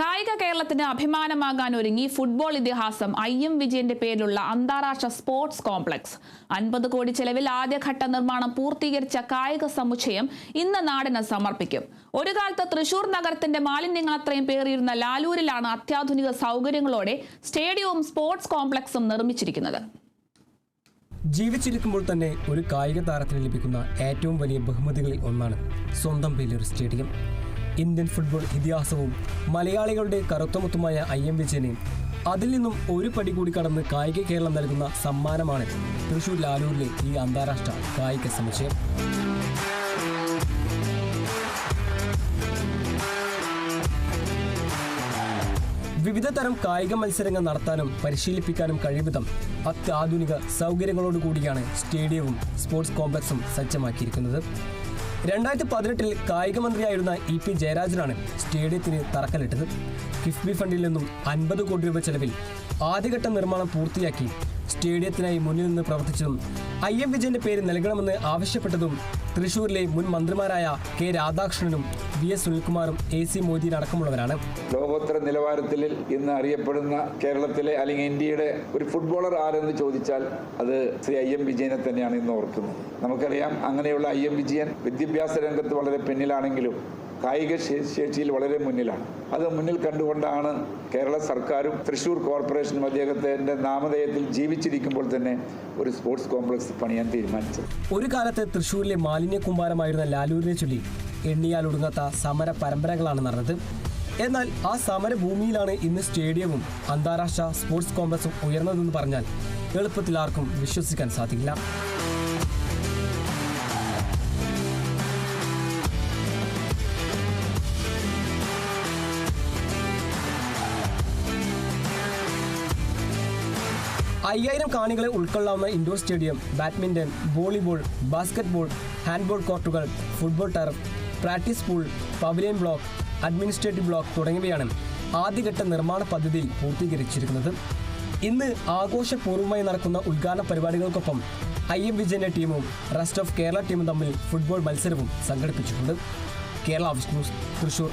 കായിക കേരളത്തിന് അഭിമാനമാകാൻ ഒരുങ്ങി ഫുട്ബോൾ ഇതിഹാസം ഐ എം വിജയന്റെ പേരിലുള്ള അന്താരാഷ്ട്ര സ്പോർട്സ് കോംപ്ലക്സ്. അൻപത് കോടി ചെലവിൽ ആദ്യഘട്ട നിർമ്മാണം പൂർത്തീകരിച്ച കായിക സമുച്ചയം ഇന്ന് നാടിന് സമർപ്പിക്കും. ഒരു കാലത്ത് തൃശൂർ നഗരത്തിന്റെ മാലിന്യങ്ങൾ അത്രയും പേറിയിരുന്ന ലാലൂരിലാണ് അത്യാധുനിക സൗകര്യങ്ങളോടെ സ്റ്റേഡിയവും സ്പോർട്സ് കോംപ്ലക്സും നിർമ്മിച്ചിരിക്കുന്നത്. ജീവിച്ചിരിക്കുമ്പോൾ തന്നെ ഒരു കായിക താരത്തിന് ലഭിക്കുന്ന ഏറ്റവും വലിയ ബഹുമതികളിൽ ഒന്നാണ് സ്വന്തം പേരിൽ ഒരു സ്റ്റേഡിയം. ഇന്ത്യൻ ഫുട്ബോൾ ഇതിഹാസവും മലയാളികളുടെ കറുത്തമുത്തുമായ ഐ എം വിജയനെ അതിൽ നിന്നും ഒരു പടി കൂടി കടന്ന് കായിക കേരളം നൽകുന്ന സമ്മാനമാണ് തൃശൂർ ലാലൂരിലെ ഈ അന്താരാഷ്ട്ര കായിക സമുച്ചയം. വിവിധ തരം കായിക മത്സരങ്ങൾ നടത്താനും പരിശീലിപ്പിക്കാനും കഴിവിധം അത്യാധുനിക സൗകര്യങ്ങളോടുകൂടിയാണ് സ്റ്റേഡിയവും സ്പോർട്സ് കോംപ്ലക്സും സജ്ജമാക്കിയിരിക്കുന്നത്. രണ്ടായിരത്തി പതിനെട്ടിൽ കായിക മന്ത്രിയായിരുന്ന ഇ പി ജയരാജനാണ് സ്റ്റേഡിയത്തിന് തറക്കല്ലിട്ടത്. കിഫ്ബി ഫണ്ടിൽ നിന്നും അൻപത് കോടി രൂപ ചെലവിൽ ആദ്യഘട്ട നിർമ്മാണം പൂർത്തിയാക്കി സ്റ്റേഡിയത്തിനായി മുന്നിൽ നിന്ന് പ്രവർത്തിച്ചതും ഐ എം വിജയന്റെ പേര് നൽകണമെന്ന് ആവശ്യപ്പെട്ടതും തൃശൂരിലെ മുൻ മന്ത്രിമാരായ കെ രാധാകൃഷ്ണനും വി എസ് സുനിൽകുമാറും എ സി മോദിയും അടക്കമുള്ളവരാണ്. ലോകോത്തര നിലവാരത്തിൽ ഇന്ന് അറിയപ്പെടുന്ന കേരളത്തിലെ അല്ലെങ്കിൽ ഇന്ത്യയുടെ ഒരു ഫുട്ബോളർ ആരെന്ന് ചോദിച്ചാൽ അത് ശ്രീ ഐ എം വിജയനെ തന്നെയാണ് ഇന്ന് ഓർക്കുന്നത്. നമുക്കറിയാം അങ്ങനെയുള്ള ഐ എം വിജയൻ വിദ്യാഭ്യാസ രംഗത്ത് വളരെ പിന്നിലാണെങ്കിലും കായിക ശേഷിയിൽ വളരെ മുന്നിലാണ്. അത് മുന്നിൽ കണ്ടുകൊണ്ടാണ് കേരള സർക്കാരും തൃശൂർ കോർപ്പറേഷനും അദ്ദേഹത്തിന്റെ നാമധേയത്തിൽ ജീവിച്ചിരിക്കുമ്പോൾ തന്നെ ഒരു സ്പോർട്സ് കോംപ്ലക്സ് പണിയാൻ തീരുമാനിച്ചത്. ഒരു കാലത്തെ തൃശൂരിലെ മാലിന്യ കുമ്പാരമായിരുന്ന ലാലൂരിനെ ചൊല്ലി എണ്ണിയാൽ ഒടുങ്ങാത്ത സമര പരമ്പരകളാണ് നടന്നത്. എന്നാൽ ആ സമരഭൂമിയിലാണ് ഇന്ന് സ്റ്റേഡിയവും അന്താരാഷ്ട്ര സ്പോർട്സ് കോംപ്ലക്സും ഉയർന്നതെന്ന് പറഞ്ഞാൽ എളുപ്പത്തിൽ ആർക്കും വിശ്വസിക്കാൻ സാധിക്കില്ല. അയ്യായിരം കാണികളെ ഉൾക്കൊള്ളാവുന്ന indoor stadium badminton volleyball basketball handball കോർട്ടുകൾ football turf practice pool pavilion block administrative block തുടങ്ങിയവയാണ് ആദ്യഘട്ട നിർമ്മാണ പദ്ധതിയിൽ പൂർത്തീകരിച്ചിരിക്കുന്നത്. ഇന്ന് ആഘോഷപൂർവമായി നടക്കുന്ന ഉദ്ഘാടന പരിപാടികൾക്കൊപ്പം ഐ എം വിജയന്റെ ടീമും റെസ്റ്റ് ഓഫ് കേരള ടീമും തമ്മിൽ ഫുട്ബോൾ മത്സരവും സംഘടിപ്പിച്ചിട്ടുണ്ട്. കേരള ന്യൂസ് തൃശൂർ.